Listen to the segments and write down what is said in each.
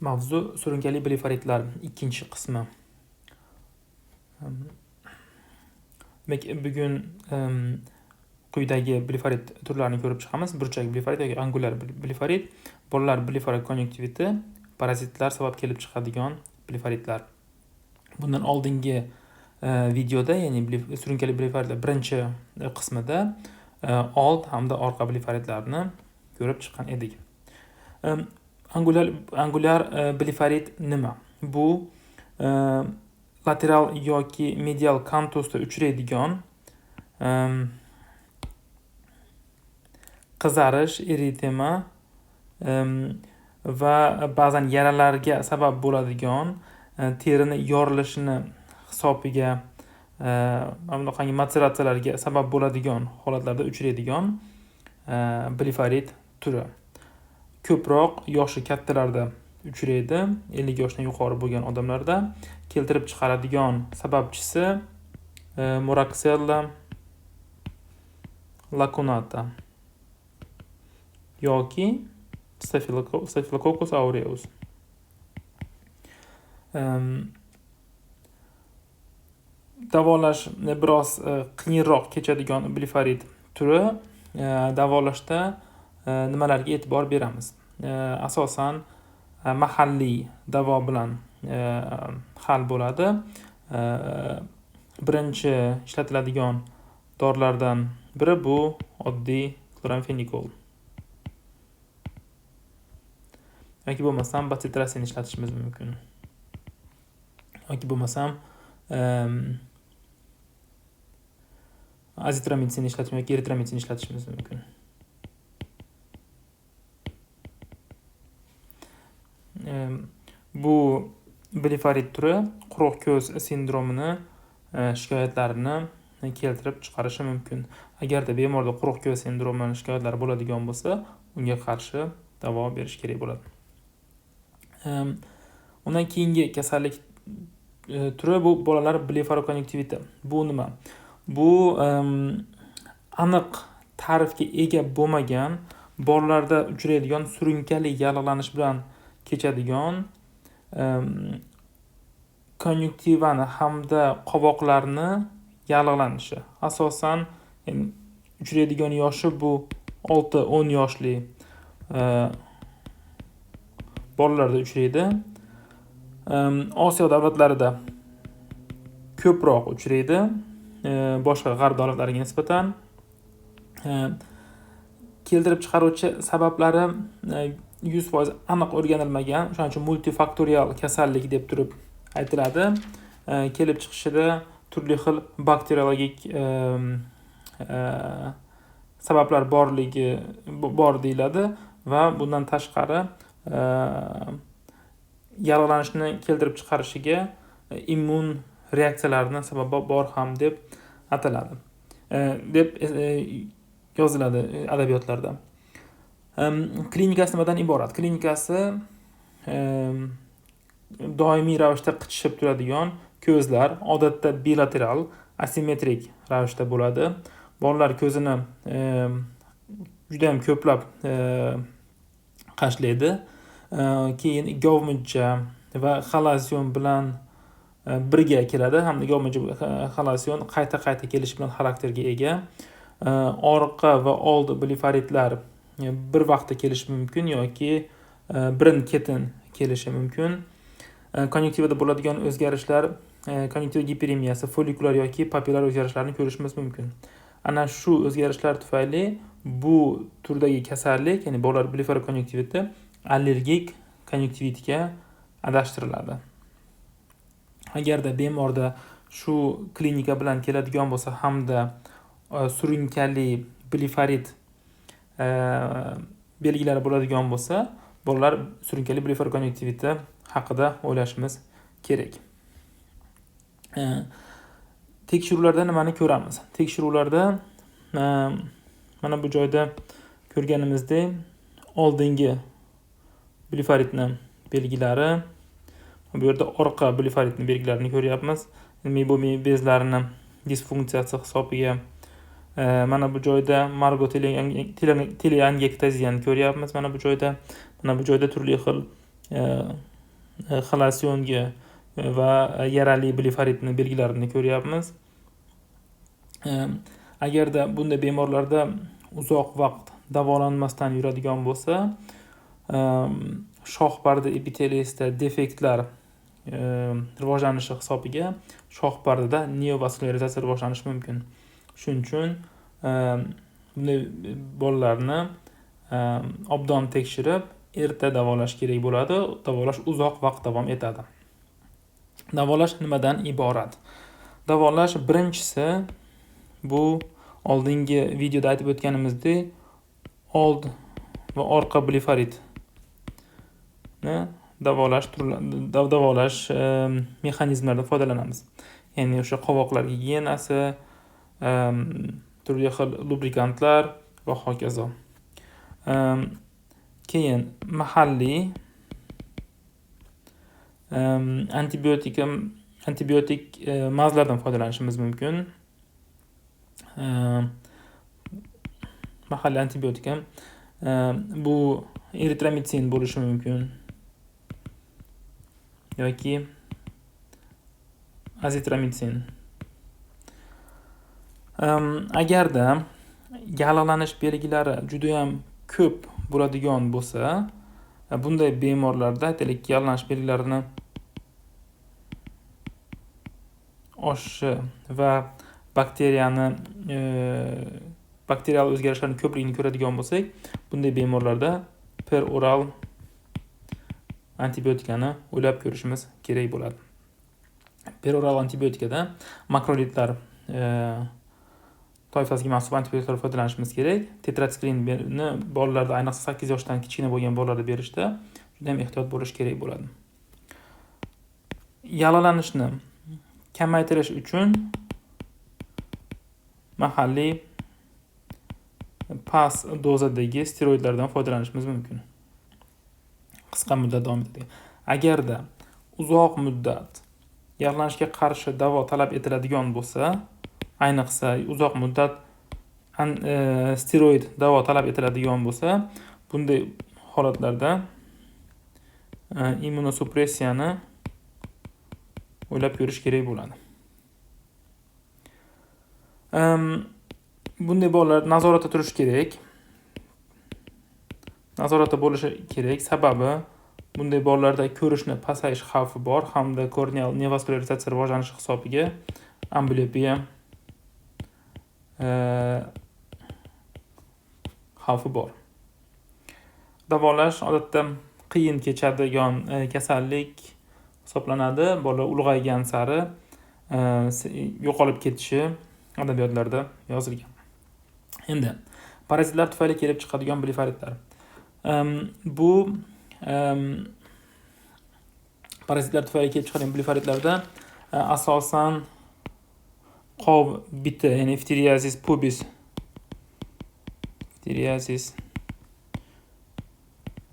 Mavzu surunkali blefaritlar ikkinchi qismi. Demak, bugun quyidagi blefarit turlarini ko'rib chiqamiz. Burchak blefarit yoki angular blefarit, bolalar blefarit konyuktiviti, parazitlar sabab kelib chiqadigan blefaritlar. Bundan oldingi e, videoda, ya'ni surunkali blefaritlar birinchi e, qismida e, old hamda orqa blefaritlarni ko'rib chiqqan edik. Angular angular e, blefarit nima? Bu e, lateral yoki medial kantusda uchraydigan e, qizarish, eritema va ba'zan yaralarga sabab bo'ladigan terini yorilishini hisobiga mana bunaqangi moderatsiyalarga sabab bo'ladigan holatlarda uchraydigan blefarit turi. Ko'proq yoshi kattalarda uchraydi, 50 yoshdan yuqori bo'lgan odamlarda. Keltirib chiqaradigan sababchisi e, Moraxella lacunata yoki Staphylococcus aureus. Em, Davolash e, biroz e, qiyinroq kechadigan blefarit turi. E, Davolashda e, nimalarga e'tibor beramiz? Eh, asosan eh, mahalliy davo bilan eh, hal bo'ladi. Birinchi ishlatiladigan dorilardan biri bu oddiy chloramfenikol. yoki bo'lmasam bacitrasin ishlatishimiz mumkin. Yoki bo'lmasam azitromitsin ishlatish yoki eritromitsin ishlatishimiz mumkin. Bu blefarit turi quruq ko'z sindromini e, shikoyatlarini keltirib chiqarishi mumkin. Agarda bemorda quruq ko'z sindromi shikoyatlari bo'ladigan bo'lsa, unga qarshi davo berish kerak bo'ladi. E, undan keyingi kasallik e, turi bu bolalar blefarokonnektiviti Bu nima? Bu aniq ta'rifga ega bo'lmagan bolalarda uchraydigan surunkali yallig'lanish bilan kechadigan em, hamda qovoqlarni yallig'lanishi. Asosan uchraydigan yoshi bu 6-10 yoshli e, bolalarda uchraydi. Osiyo davlatlarida ko'proq uchraydi e, boshqa g'arb davlatlariga nisbatan. E, keltirib chiqaruvchi sabablari yuz foiz aniq o'rganilmagan, o'shaning uchun multifaktorial kasallik deb turib aytiladi. E, kelib chiqishida turli xil bakteriologik e, e, sabablar borligi bor deyiladi va bundan tashqari yaralanishni yallig'lanishni keltirib chiqarishiga immun reaksiyalarni sababi bor ham deb ataladi. Deb yoziladi adabiyotlarda. Klinikasi nimadan iborat? Klinikasi doimiy ravishda qichishib turadigan ko'zlar, odatda bilateral, asimetrik ravishda bo'ladi. Bolalar ko'zini judayam juda ham ko'plab qashlaydi. Keyin govmuncha va xalasion bilan birga keladi hamda govmuncha e, xalasion qayta-qayta kelishi bilan xarakterga ega. Orqa va old blefaritlar bir vaqtda kelishi mumkin yoki e, birin-ketin kelishi mumkin. E, Konjunktivada bo'ladigan o'zgarishlar e, konjunktiva giperemiyasi, folikulyar yoki papillar o'zgarishlarni ko'rishimiz mumkin. Ana shu o'zgarishlar tufayli bu turdagi kasallik, ya'ni bolalar blefarokonjuktiviti allergik konjunktivitga adashtiriladi. Agarda bemorda shu klinika bilan keladigan bo'lsa hamda surunkali blefarit belgilari bo'ladigan bo'lsa, bolalar surunkali blefarokonjuktiviti haqida o'ylashimiz kerak. Tekshiruvlarda nimani ko'ramiz? Tekshiruvlarda mana bu joyda ko'rganimizdek oldingi blefaritni belgilari, bu yerda orqa blefaritni belgilarini ko'ryapmiz. Bezlarini disfunksiyasi hisobiga mana bu joyda margo teleangektaziyani ko'ryapmiz. Mana bu joyda, mana bu joyda turli xil e, e, xalasyonga e, va yarali blifaritni belgilarini ko'ryapmiz agarda bunday bemorlarda uzoq vaqt davolanmasdan yuradigan bo'lsa shoh parda epiteliyasida defektlar rivojlanishi hisobiga shoh pardada neovaskularizatsiya rivojlanishi mumkin shuning uchun ehm, bunday bolalarni ehm, obdon tekshirib erta davolash kerak bo'ladi. Davolash uzoq vaqt davom etadi. Davolash nimadan iborat? Davolash birinchisi bu oldingi videoda aytib o'tganimizdek old va orqa blefaritni davolash davolash ehm, mexanizmlaridan foydalanamiz. Ya'ni o'sha qovoqlar gigiyenasi turli xil lubrikantlar va hokazo keyin mahalliy antibiotik antibiotik mazlardan foydalanishimiz mumkin. Mahalliy antibiotik ham bu eritromitsin bo'lishi mumkin. Yoki azitromitsin agarda yallig'lanish belgilari judayam ko'p bo'ladigan bo'lsa bunday bemorlarda aytaylik yallig'lanish belgilarini oshishi va bakteriyani e, bakterial o'zgarishlarni ko'pligini ko'radigan bo'lsak bunday bemorlarda per oral antibiotikani o'ylab ko'rishimiz kerak bo'ladi. Per oral antibiotikada makrolitlar e, toifasiga mansub antibiotiklar foydalanishimiz kerak. Tetratsiklini bolalarda ayniqsa sakkiz yoshdan kichkina bo'lgan bolalarda berishda juda ham ehtiyot bo'lish kerak bo'ladi. Yallig'lanishni kamaytirish uchun mahalliy past dozadagi steroidlardan foydalanishimiz mumkin. Qisqa muddat davom agarda uzoq muddat yallig'lanishga qarshi davo talab etiladigan bo'lsa ayniqsa uzoq muddat e, steroid davo talab etiladigan bo'lsa bunday holatlarda e, immunosupressiyani o'ylab ko'rish kerak bo'ladi. Bunday bolalar nazoratda turishi kerak. Nazoratda bo'lishi kerak. Sababi bunday bolalarda ko'rishni pasayish xavfi bor. Hamda korneal nevaskularizatsiya rivojlanishi hisobiga ambliopiya Eh, xavfi bor. Davolash odatda qiyin kechadigan e, kasallik hisoblanadi bola ulg'aygan sari e, yo'qolib ketishi adabiyotlarda yozilgan. Endi parazitlar tufayli kelib chiqadigan blifaritlar. Bu parazitlar tufayli kelib chiqadigan blifaritlarda e, asosan qov bitta ya'ni fteriazis pubis. Fteriazis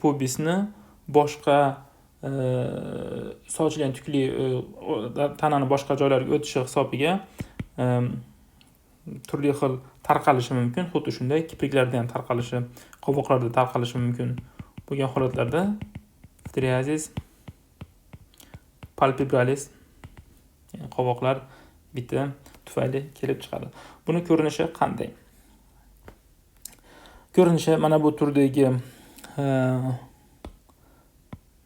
pubisni boshqa e, sochilgan tukli e, tanani boshqa joylariga o'tishi hisobiga e, turli xil tarqalishi mumkin xuddi shunday kipriklarda ham tarqalishi qovoqlarda tarqalishi mumkin bo'lgan holatlarda fteriazis palpebralis qovoqlar bitta tufayli kelib chiqadi buni ko'rinishi qanday ko'rinishi mana bu turdagi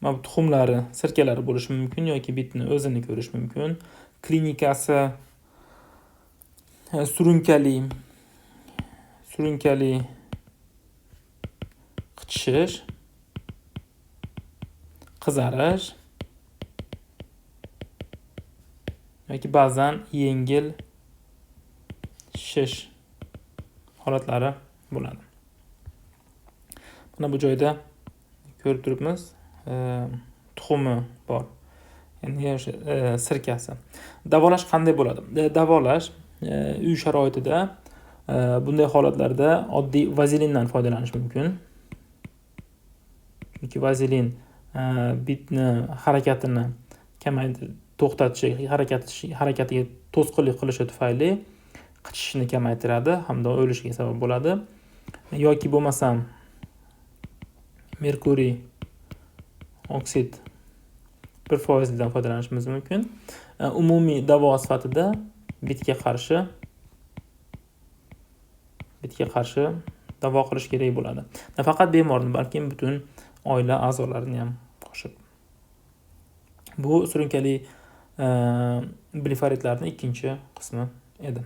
mana bu tuxumlari sirkalari bo'lishi mumkin yoki bitni o'zini ko'rish mumkin klinikasi surunkali surunkali qichishish qizarish yoki ba'zan yengil shishish holatlari bo'ladi. Mana bu joyda ko'rib turibmiz e, tuxumi bor. Ya'ni o'sha e, sirkasi. Davolash qanday bo'ladi? E, davolash uy sharoitida bunday holatlarda oddiy vazelindan foydalanish mumkin. Chunki vazelin bitni harakatini kamaytirib to'xtatishi harakatiga to'sqinlik qilishi tufayli qichishishni kamaytiradi hamda o'lishiga sabab bo'ladi. Yoki bo'lmasam merkuriy oksid bir foizlidan foydalanishimiz mumkin. E, umumiy davo sifatida bitga qarshi bitga qarshi davo qilish kerak bo'ladi. Nafaqat bemorni balkim butun oila a'zolarini ham qo'shib. Bu surunkali e, blifaritlarni ikkinchi qismi edi.